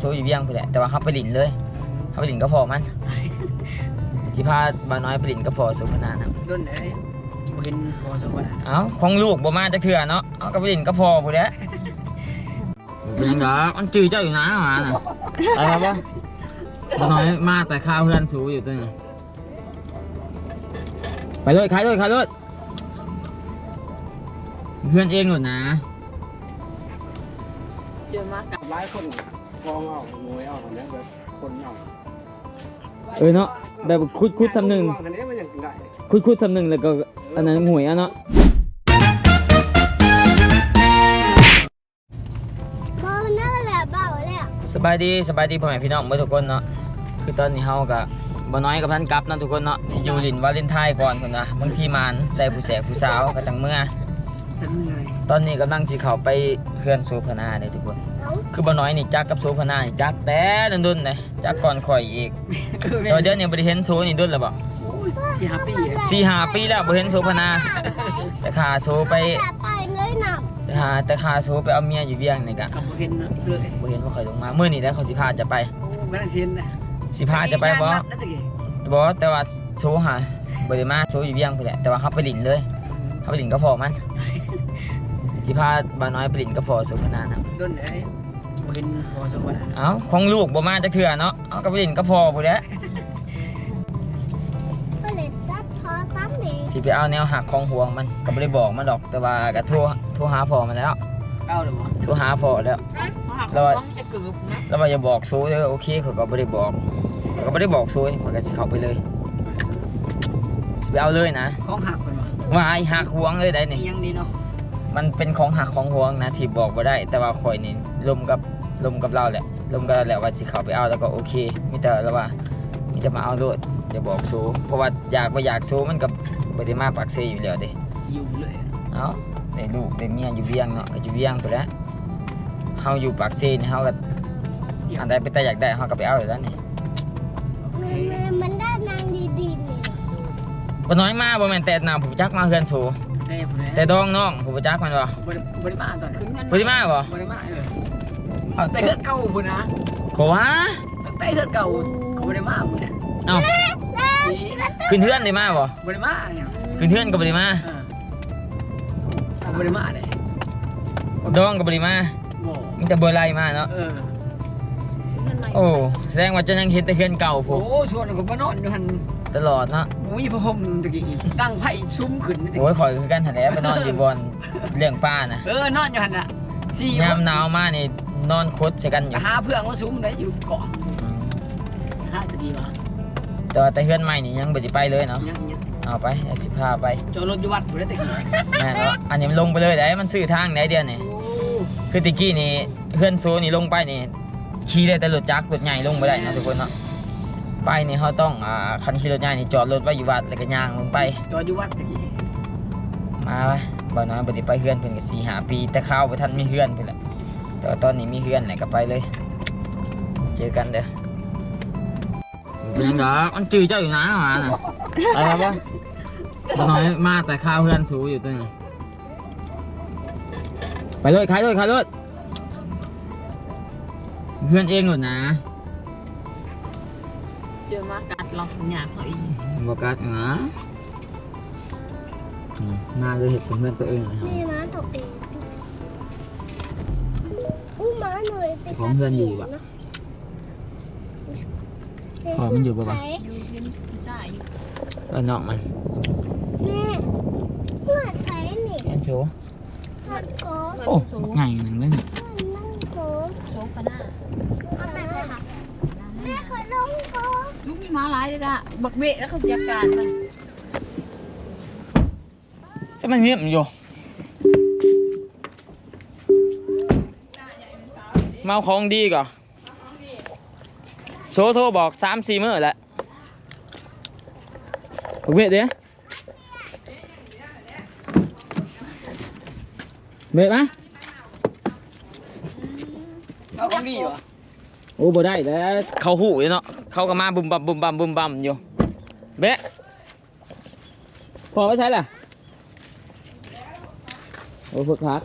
โซอยู่เวียงพุ่นแหละแต่ว่าเฮาไปหลินเลยเฮาไปหลินก็พอมันสิพาบ่าวน้อยไปหลินก็พอสุพนานะต้นไหนบ่เห็นพอสมบัติเอ้าของลูกบ่มาจักเทื่อเนาะเอาก็ไปหลินก็พอพุ่นแหละเป็นจังได๋มันจื้อเจ้าอยู่นะหมาน่ะไปครับบ่บ่าวน้อยมาแต่ข้าวเพื่อนสูอยู่ตัวนี้ไปเลยขายเลยขายเลยเพื่อนเองหมดนะเจอมากกับหลายคน กองเอาหน่วยเอาอันนั้นแบบคนเอาเออเนาะแบบคุดคุดๆสำหนึ่งอันนี้มันยังได้คุดคุดๆสำหนึ่งแล้วก็อันนั้นหวยอะเนาะบอนั่นแหละเบาเลยอะสบายดีสบายดีพ่อแม่พี่น้องเมื่อทุกคนเนาะคือตอนนี้เฮากับบ่น้อยกับท่านกลับเนาะทุกคนเนาะสิอยู่ลินวาเลนไทน์ก่อนคนนะบางทีมันได้ผู้แสกผู้สาวก็จังเมื่อฉันเหนื่อยตอนนี้กำลังสิเข้าไปเพื่อนโซพนาเด้อทุกคนเอา คือบ่น้อยนี่จักกับโซพนานี่จักแต่ดุนๆเลยจักก่อนข่อยอีกแต่ว่าเดี๋ยวนี้บ่ได้เห็นโซนี่ดุนแล้วบ่โอ้ยสี่ห้าปีอะสี่ห้าปีแล้วบ่เห็นโซพนาแต่ขาโซไปแต่ไปเลยหนักแต่หาแต่ขาโซไปเอาเมียอยู่เวียงนี่กะกับบ่เห็นเลยบ่เห็นว่าข่อยลงมามื้อนี้แล้วเขาสิพาจะไปโอ้ไม่ได้เห็นนะสิพาจะไปบ่นั่นตะกี้บ่แต่ว่าโซหาบ่ได้มาโซอยู่เวียงพุ่นแหละแต่ว่าเฮาไปหลินเลยเฮาไปหลินก็พอมัน สิพาบ่าวน้อยไปหลินก็พอสุขนาดนะต้นไหนบ่เห็นพอสมบัติเอ้าของลูกบ่มาจักเทื่อเนาะเอาก็ไปหลินก็พอพุ่นแหละก็เลยตัดพอตั้มเองสิไปเอาแนวหักของห่วงมันก็บ่ได้บอกมันดอกแต่ว่าก็โทรโทรหาพ่อมันแล้วเก้าเลยบ่โทรหาพ่อแล้วแล้วจะกึบนะแล้วว่าอย่าบอกโซเด้อโอเคเขาก็บ่ได้บอกเขาก็บ่ได้บอกโซนี่เขาก็สิเข้าไปเลยสิไปเอาเลยนะของหักเพิ่นบ่ว่าไอ้หักห่วงเลยได้นี่นี่ยังดีเนาะ มันเป็นของหักของห่วงนะที่บอกบ่ได้ แต่ว่าข่อยนี่ลมกับลมกับเราแหละลมกับเราแหละว่าสิเข้าไปเอาแล้วก็โอเคมีแต่แล้วว่ามีแต่มาเอาโลดอย่าบอกโซเพราะว่าอยากบ่อยากโซมันกับบ่ได้มาปากเซอยู่แล้วเด้อยู่เลยเอ้าได้ลูกได้เมียอยู่เวียงเนาะก็อยู่เวียงไปแหล้วเฮาอยู่ปากเซนี่เฮาก็อันใดไปแต่อยากได้เฮาก็ไปเอาอยู่แล้วนี่มันมันได้นางดีๆนี่บ่น้อยมาบ่แม่นแต่หน้าผู้จักมาเฮือนโซได้ผู้ใด แต่ดองน้องผู้จักมันบ่บ่ได้บ่ได้มาตอนนั้นขึ้นเงินบ่ได้มาบ่บ่ได้มาเออเอ้าแต่เฮือนเก่าพุ่นนะบ่ว่าแต่เฮือนเก่าเขาบ่ได้มาพุ่นน่ะเอ้านี่ขึ้นเฮือนได้มาบ่บ่ได้มาเนี่ยขึ้นเฮือนก็บ่ได้มาเออเอาบ่ได้มาเด้ดองก็บ่ได้มาบ่มีแต่เบอร์ไล่มาเนาะเออเงินใหม่โอ้แสดงว่าเจะยังเห็นแต่เฮือนเก่าพโอ้วกชวนก็มานอนอยู่หั่น ตลอดเนาะมีผ้าห่มตะกี้ตั้งไผ่ซุ้มขึ้นตะโอ้ยกี้ข่อยคือกันหั่นแหละไปนอนอยู่บนเรื่องป้านะเออนอนอยู่หั่นน่ะสี่ยามหนาวมานี่นอนคดใส่กันอยู่หาเพื่อนมาซุ้มได้อยู่เกาะอืมหาตะกี้ว่ะแต่ว่าแต่เฮือนใหม่นี่ยังบ่ได้ไปเลยเนาะยังยังเอาไปเดี๋ยวสิพาไปจอดรถอยู่วัดบ่ได้ตะกี้แม่นบ่อันนี้มันลงไปเลยได้มันซื้อทางไหนเดียวนี่โอ้คือตะกี้นี่เฮือนโซนี่ลงไปนี่ขี่ได้แต่รถจักรรถใหญ่ลงบ่ได้นะทุกคนเนาะ ไปนี่เฮาต้องอ่าคันขี่รถใหญ่นี่จอดรถไว้อยู่วัดแล้วก็ย่างลงไป จอดอยู่วัดตะกี้มาไว้บ่น้อยบ่ได้ไปเฮือนเพิ่นก็4 5ปี แต่ข้าวบ่ทันมีเฮือนเพิ่นแหละแต่ว่าตอนนี้มีเฮือนแล้วก็ไปเลย เจอกันเด้อเป็นจังได๋มันจื้อเจ้าอยู่นะหมาน่ะไปครับบ่บ่น้อยมาแต่ข้าวเฮือนสูอยู่ตัวนี้ไปเลยขายเลยขายเลยเฮือนเองหมดนะ เจอมากัดเราหยาเขาอีกบ่กัดนะอืมาเลยเฮ็ดสมเฮือนตัวเองนะครับนี่นะตกเองอู้หมาหน่อยไปของเพื่อนอยู่ปะอ๋อมันอยู่ปะวะอยู่เพื่อนผู้ชายอยู่เออนอกมันแม่เพื่อนใครนี่แอนโชว์เพื่อนโก้เงินโอ้สูงใหนึ่งเลยนี่เพื่อนนั่งโก้โชว์ปะหน้า เอาไปเลยค่ะแม่เคยลงโก้ ลูก มีม้าลายเลยละบักเบะแล้วเขาเสียการมันจะมันเงียบอยู่เมาของดีก่อนโซโทรบอกสามสี่มื้อแล้วโอเคเดี๋ยวเบ็ดไหมเอาของดีวะโอ้บ่ได้แล้วเขาหูอยู่เนาะ เขาก็มาบุมบัมบุมบัมบุมบัมอยู่เบ๊ะพอไม่ใช่ล่ะโอ้ฝึกพัก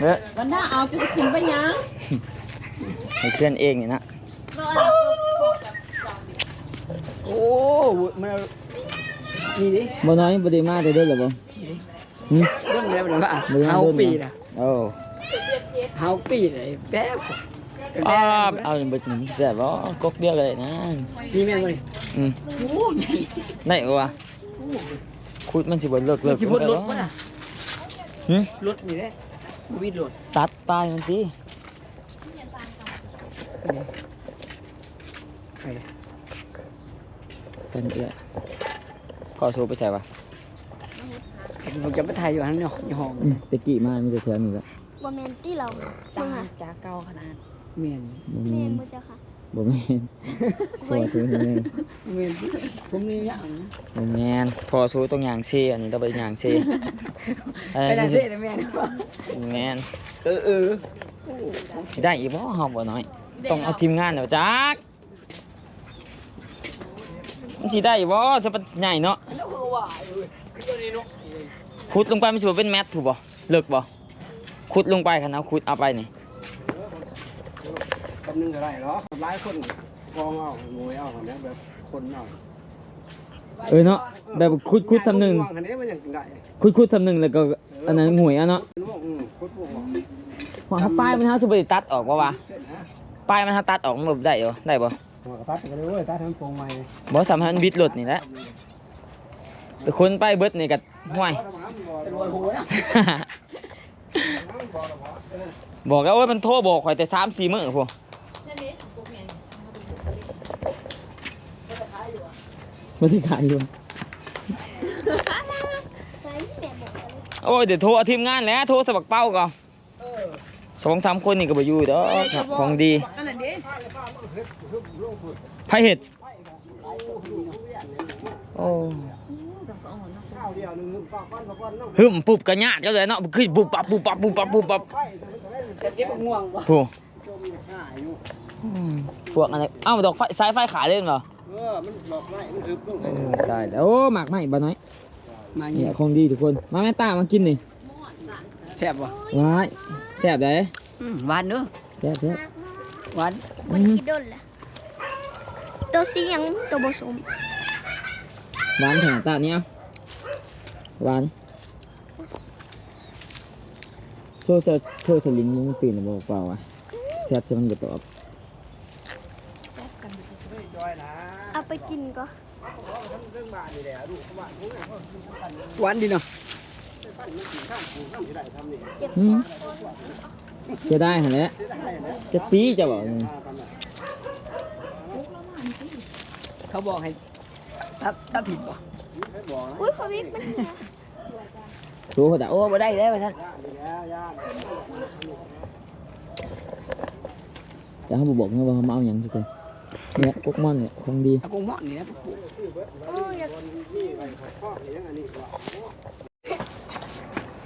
เฮ้ยวันหน้าเอาจะขึ้นไปยังให้เคลื่อนเองนี่นะโอ้มันมีดิบ่น้อยบ่ได้มาแต่เด้อหรอบ่ หึเรื่องแล้วนะว่าบ่ได้มเฮาด้อปีนะโอ้เฮาปีเลยแป๊บอ้าเอาอย่างเบิดนี่แต่บ่กกเดียวเลยนะนี่แม่นบ่นี่อืมโอ้ใหญ่ได้บ่วะคุดมันสิบ่เลิกเลิกสิพุ่นรถบ่ล่ะหึรถนี่แหละบ่มีรถตัดปลายมันสิไปเป็นเอื้อขอโทรไปใส่วะ ผมจะไปถ่ายอยู่หั่นเนาะอยู่ห้องอืมตะกี้มามีแต่แถวนี้แหละบ่แมนตี้เราตาเบิ่งค่ะจ้าเก่าขนาดแม่นบ่แมแม่นนบ่เจ้าค่ะบ่แม่นพอซื้อนี่แม่นแม่นผมนี่อย่างนะบ่แม่นพอซื้อต้องย่างเซอันนี้ต้องไปย่างเซไปได้เซ่เลยแม่นแม่นเออเออสิได้อีกบ่เฮาบ่น้อย ต้องเอาทีมงานเดี๋ยวจักมันสิได้บ่จะเป็นใหญ่เนาะ ขุดลงไปมันสิบ่เป็นแมทถูกบ่เลิกบ่ขุดลงไปคันเอาขุดเอาไปนี่คำนึงก็ได้เหรอหลายคนกองเอางวยเอาเนี่ยแบบคนเอาเออเนาะแบบขุดขุดสำหนึงอันนี้มันยังได้ขุดขุดสำหนึงแล้วก็อันนั้นหวยอะเนาะอืมคุดพวกว่าเขาป้ายมันเฮาสิบ่ได้ตัดออกบ่วะเส้นฮะป้ายมันเฮาตัดออกมันบ่ได้บ่ได้บ่หัวกระพัดกันเลยเว้ยตาทั้งโปรงใหม่บ่สามารถบิดรถนี่แหละ แต่คนไปเบิดนี่ก็ห่วยเป็นวันหูนะบอกแล้วว่ามันโทรบอกข่อยแต่สามสี่มื้อพวกนั่นนี่ของพวกแม่มันที่ขายอยู่ใส่แม่บอกเลยโอ้ยเดี๋ยวโทรเอาทีมงานแล้วโทรสมัครเป้าก่อนสองสามคนนี่ก็บ่อยู่ดอกของดีนั่นน่ะดิไผเห็ดโอ้ ข้าวเดียวหนึ่งฝากก้อนฝากก้อนน้องหึมปุบกระญาดก็เลยเนาะคือปุบปับปุบปับปุบปับปุบปับไฟจะเก็บง่วงวะผู้จมง่ายอยู่อืมพวกอะไรเอ้าดอกไฟสายไฟขายเล่นเหรอเออมันหลอกไล่มันอึบลงโอ้ได้แล้วโอ้หมากไหมบ่น้อยมาเนี่เงี้ยยของดีทุกคนมาแม่ตามากินนี่แซ่บวะว้ายแซ่บได้หวานเนอะแซ่บแซ่บหวานบ่ได้กินโดนละตัวสีหยังตัวบ่สมหวานขนาดตาเนี้ย หวานโชว์จะโชว์สลิงมึงตื่นหรือเปล่าวะแซ่บใช่มันก็ตอบจอยนะเอาไปกินก็เรื่องบ้านนี่แหละดูบ้านหวานดีเนาะเก็บอืมเสียดายหันแหล้วจะตีจะบอกนี่เขาบอกให้ตัดตัดผิดป่ะ อุ้ยพอวิกมันเนี่ยสู้เขาแต่โอ้บ่ได้แล้วท่านแต่เขาบอกนะว่าเขามาเอาอย่างทุกคนเนี่ยพวกมันเนี่ยของดีอากงเหมาะนี่นะโอ้ยอยาก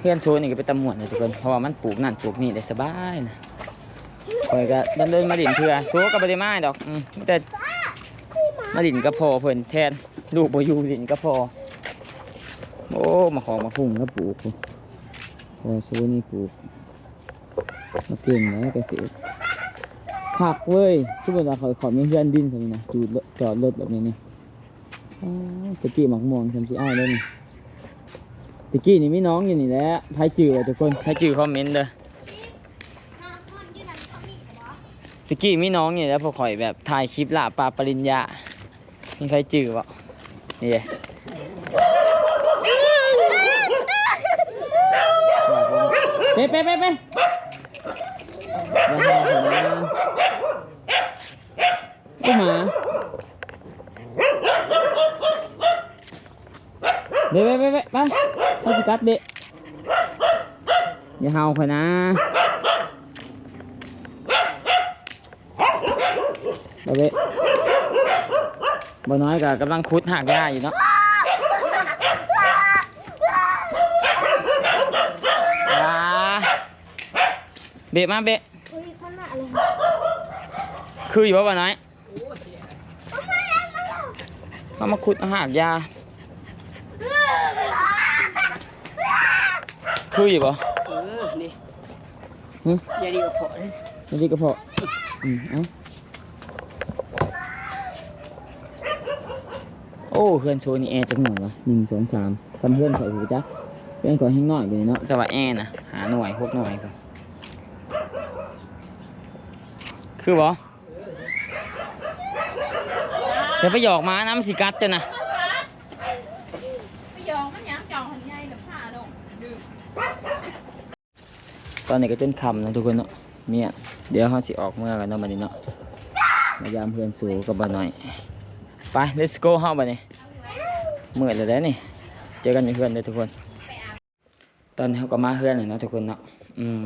เพื่อนโซนี่ก็เป็นตำหมวนเลยทุกคนเพราะว่ามันปลูกนั่นปลูกนี่ได้สบายนะคอยก็ดำเนินมาดินเพื่อโซก็บ่ได้มาดอกอืมมีแต่ มาดินก็พอเพิ่นแทน ลูกบอยู่ดินก็พอ โอ้มาของมาพุ่งก็ปลูกพอโซนี่ปลูกมาเก่งนะเกษตรขักเว้ยสมมติว่าเขาขอมีเพื่อนดินสมินะจูดจอดรถแบบนี้นี่ตะกี้หมักม่วงฉันสิอ้ายเลยนี่ตะกี้นี่มีน้องอยู่นี่แหละไผจื้อไว้ทุกคนไผจื้อคอมเมนต์เด้อตะกี้มีน้องอยู่แล้วพอข่อยแบบถ่ายคลิปละปลาปริญญา มีใครจื้อบ่นี่เด้ไปไปไปไปหาผมนะกูหมาเดี๋ยวไปไปไปไปเข้าสิกัดเด็อย่าเห่าข่อยนะไปไป บ่น้อยก็กำลังคุดหากหญ้าอยู่เนาะอ่าเบะมาเบะอุ้ยข้างหน้าอะไรคืออยู่บ่บ่น้อยมามาขุดหากหญ้าคือคืออยู่บ่เออนี่ หึ อย่าดีกว่าพอเลยไม่ดีกระเพาะอืมเอ้า อ้เพื่อนโชว์นี่แอร์จังหน่อยวะหนึ่งสองสามซ้ำเพื่อนเขาหูจ้ะเพื่อนขาแห้งน้อยอยู่เนาะแต่ว่าแอร์นะหาหน่วยพบหน่วยก่อนคือบ่เดี๋ยวไปหยอกม้าน้ำสิกัดจ้ะนะไปยองมันหยังจองหันใหญ่หรือผ้าดงดื่มตอนนี้ก็จนคำนะทุกคนเนาะเมียเดี๋ยวเขาสิออกเมื่อกันเนาะบัดนี้เนาะมายามเพื่อนสูกับบ่านหน่อย ไป let's go เฮาบัดนี้เมื่อแล้วได้อนี่ เจอกันในเพื่อนเด้อทุกคน ตอนนี้เขาก็มาเพื่อนเลยเนาะทุกคนเนาะ อืม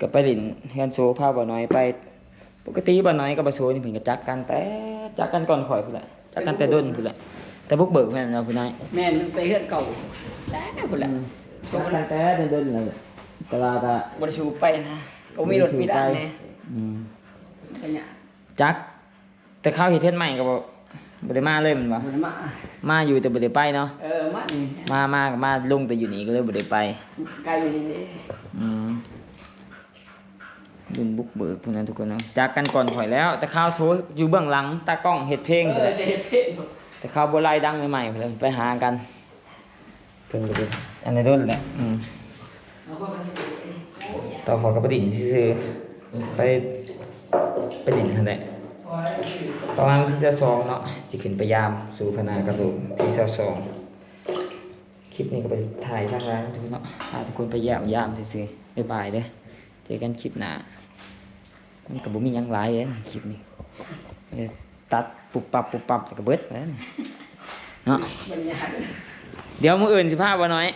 ก็ไปหลินเพื่อนโซพาบ่าน้อยไป ปกติบ่าน้อยกับบ่าโซนี่เพิ่นก็จักกันแต่จักกันก่อนข่อยพุ่นแหละจักกันแต่ด้นพุ่นแหละแต่บุกเบิกแม่นเนาะพุ่นนายแม่นมันไปเฮือนเก่าแต่คนละจักกันแต่ด้นๆเลยแต่ว่าก็บริชูไปนะก็มีรถมีด้านแน่อืมขยะจัก แต่ข้าวเฮ็ดเทศใหม่ก็บ่บ่ได้มาเลยแมันบ่มันมามาอยู่แต่บ่ได้ไปเนาะ เออมานี่มามาก็มาลงแต่อยู่นี่ก็เลยบ่ได้ไป ไกลอยู่นี่นี่อืมรุ่นบุกเบิกพวกนั้นทุกคนเนาะจากกันก่อนข่อยแล้ว แต่ข้าวโซอยู่เบื้องหลังตากล้องเฮ็ดเพลงเอพุ่นอแหละเด็ดเพ่นแต่ข้าวบ่ไล่ดังใหม่ๆพุ่นแหละไปหากันเพิ่นก็เป็นอันในรุ่นแหละอืมต่อขอกระดิ่งซื่อๆไปไปดิ่งนั่นแหละ ประมาณวันที่จะสองเนาะสิขึ้นไปยามสู่พนากระดูกที่เสาสองคลิปนี้ก็ไปถ่ายทางร้านทุกคนเนาะทุกคนไปยามยามซื่อๆบ๊ายบายเด้อเจอกันคลิปหน้ามันก็บ่มียังหลายเด้อคลิปนี้ตัดปุบปับปุบปับแล้วก็เบิดไปแล้วนี่เนาะเดี๋ยวมืออื่นสิพาบ่น้อย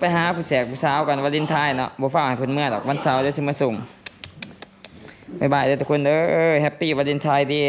ไปหาผู้แสกผู้สาวกันวาเลนไทน์เนาะบ่ฟ้าให้เพิ่นเมื่อดอกวันเสาร์เดี๋ยวสิมาส่ง บ๊ายบายเด้อทุกคนเด้อแฮปปี้วาเลนไทน์ดี